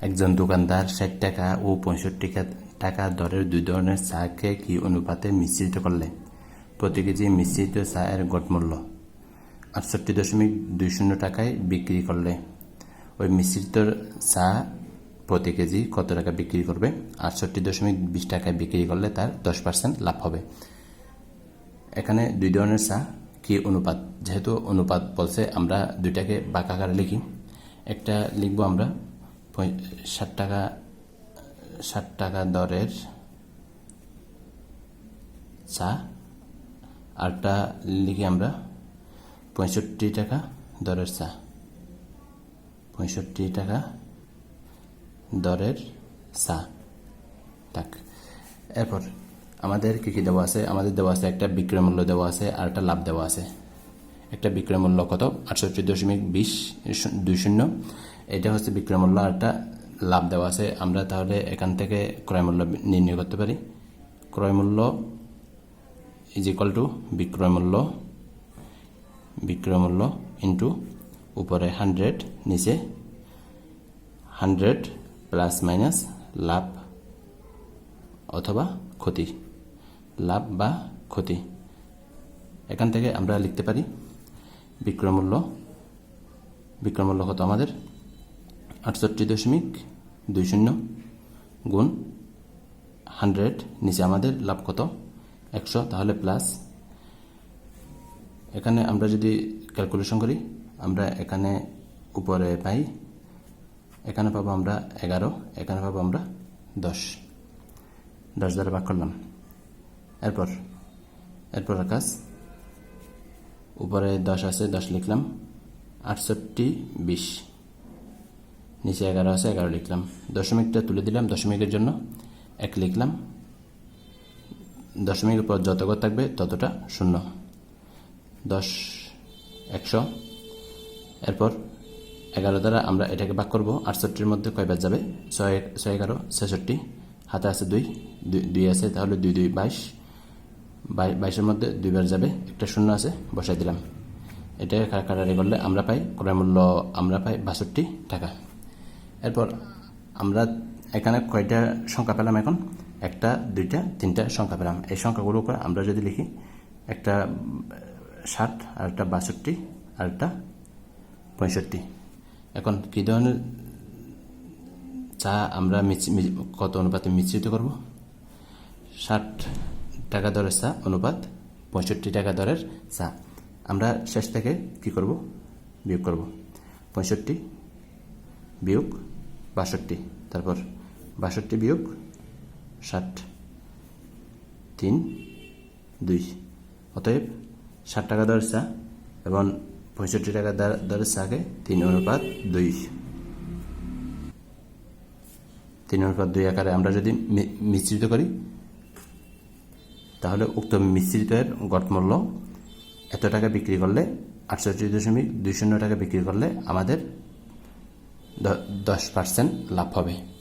একজন দোকানদার ষাট টাকা ও পঁয়ষট্টি টাকা দরের দুই ধরনের চাকে কি অনুপাতে মিশ্রিত করলে? প্রতি কেজি মিশ্রিত চায়ের গড়মূল্য আটষট্টি দশমিক দুই শূন্য টাকায় বিক্রি করলে। ওই মিশ্রিত চা প্রতি কেজি কত টাকা বিক্রি করবে? আটষট্টি দশমিক বিশ টাকায় বিক্রি করলে তার দশ পার্সেন্ট লাভ হবে। এখানে দুই ধরনের চা, কি অনুপাত? যেহেতু অনুপাত বলছে, আমরা দুইটাকে বাঁকাকারে লিখি। একটা লিখব আমরা ষাট টাকা ষাট টাকা দরের চা। আরটা লিখি আমরা, পঁয়ষট্টি টাকা দরের চা। পঁয়ষট্টি টাকা দরের চা। টাক এরপর আমাদের কী কী দেওয়া আছে? আমাদের দেওয়া আছে একটা বিক্রয় মূল্য দেওয়া আছে আর একটা লাভ দেওয়া আছে। একটা বিক্রয় মূল্য কত? আটষট্টি দশমিক বিশ দুই শূন্য। এটা হচ্ছে বিক্রয় মূল্য একটা লাভ দেওয়া আছে। আমরা তাহলে এখান থেকে ক্রয় মূল্য নির্ণয় করতে পারি। ক্রয় মূল্য ইজ ইকুয়াল টু বিক্রয় মূল্য বিক্রয় মূল্য ইন্টু উপরে হান্ড্রেড নিচে হান্ড্রেড প্লাস মাইনাস লাভ অথবা ক্ষতি। লাভ বা ক্ষতি। এখান থেকে আমরা লিখতে পারি বিক্রয়মূল্য বিক্রয়মূল্য কত আমাদের? আটষট্টি দশমিক দুই শূন্য গুণ হান্ড্রেড নিচে আমাদের লাভ কত? একশো, তাহলে প্লাস এখানে আমরা যদি ক্যালকুলেশন করি, আমরা এখানে উপরে পাই, এখানে পাবো আমরা এগারো, এখানে পাবো আমরা দশ। দশ দ্বারা ভাগ করলাম। এরপর এরপর আকাশ। উপরে দশ আছে, দশ লিখলাম, আটষট্টি বিশ। নিচে এগারো আছে, এগারো লিখলাম। দশমিকটা তুলে দিলাম, দশমিকের জন্য এক লিখলাম। দশমিকের পর যত ঘর থাকবে ততটা শূন্য। দশ, একশো। এরপর এগারো দ্বারা আমরা এটাকে ভাগ করব। আটষট্টির মধ্যে কয়বার যাবে? ছয় ছয় এগারো, ছেষট্টি। হাতে আছে দুই, দুই- আছে, তাহলে দুই দুই, বাইশ। বাই- বাইশের মধ্যে দুইবার যাবে, একটা শূন্য আছে, বসাই দিলাম। এটা কাটাকাটি করলে আমরা পাই? ক্রয় মূল্য আমরা পাই বাষট্টি টাকা। এরপর আমরা এখানে কয়টা সংখ্যা পেলাম এখন? একটা, দুইটা, তিনটা সংখ্যা পেলাম। এই সংখ্যাগুলোর উপর আমরা যদি লিখি, একটা ষাট আর একটা বাষট্টি আর একটা পঁয়ষট্টি। এখন কী ধরনের চা আমরা কত অনুপাতে মিশ্রিত করব? ষাট টাকা দরের চা, অনুপাত পঁয়ষট্টি টাকা দরের চা। আমরা শেষ থেকে কি করব? বিয়োগ করব। পঁয়ষট্টি বিয়োগ বাষট্টি, তারপর বাষট্টি বিয়োগ ষাট, তিন, দুই। অতএব ষাট টাকা দরের চা এবং পঁয়ষট্টি টাকা দর- দরের চাকে তিন অনুপাত দুই। তিন অনুপাত দুই আকারে আমরা যদি মিশ্রিত করি, তাহলে উক্ত মিশ্রিতের গড় মূল্য এত টাকা বিক্রি করলে আটষট্টি দশমিক দুই শূন্য টাকা বিক্রি করলে আমাদের দশ পার্সেন্ট লাভ হবে।